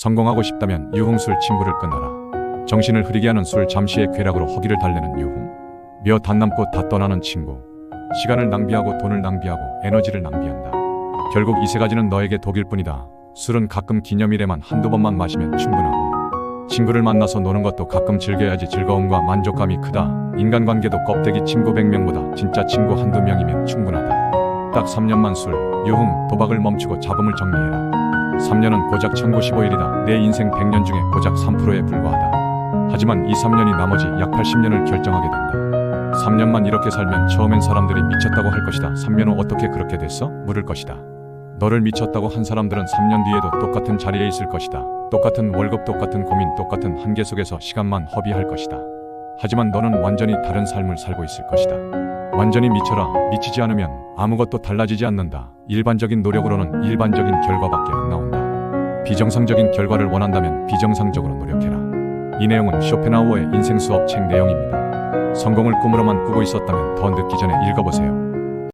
성공하고 싶다면 유흥술 친구를 끊어라. 정신을 흐리게 하는 술 잠시의 쾌락으로 허기를 달래는 유흥. 며 단남고 다 떠나는 친구. 시간을 낭비하고 돈을 낭비하고 에너지를 낭비한다. 결국 이 세 가지는 너에게 독일 뿐이다. 술은 가끔 기념일에만 한두 번만 마시면 충분하고 친구를 만나서 노는 것도 가끔 즐겨야지 즐거움과 만족감이 크다. 인간관계도 껍데기 친구 100명보다 진짜 친구 한두 명이면 충분하다. 딱 3년만 술, 유흥, 도박을 멈추고 잡음을 정리해라. 3년은 고작 1915일이다. 내 인생 100년 중에 고작 3%에 불과하다. 하지만 이 3년이 나머지 약 80년을 결정하게 된다. 3년만 이렇게 살면 처음엔 사람들이 미쳤다고 할 것이다. 3년 후 어떻게 그렇게 됐어? 물을 것이다. 너를 미쳤다고 한 사람들은 3년 뒤에도 똑같은 자리에 있을 것이다. 똑같은 월급, 똑같은 고민, 똑같은 한계 속에서 시간만 허비할 것이다. 하지만 너는 완전히 다른 삶을 살고 있을 것이다. 완전히 미쳐라. 미치지 않으면 아무것도 달라지지 않는다. 일반적인 노력으로는 일반적인 결과밖에 안 나온다. 비정상적인 결과를 원한다면 비정상적으로 노력해라. 이 내용은 쇼펜하우어의 인생 수업 책 내용입니다. 성공을 꿈으로만 꾸고 있었다면 더 늦기 전에 읽어보세요.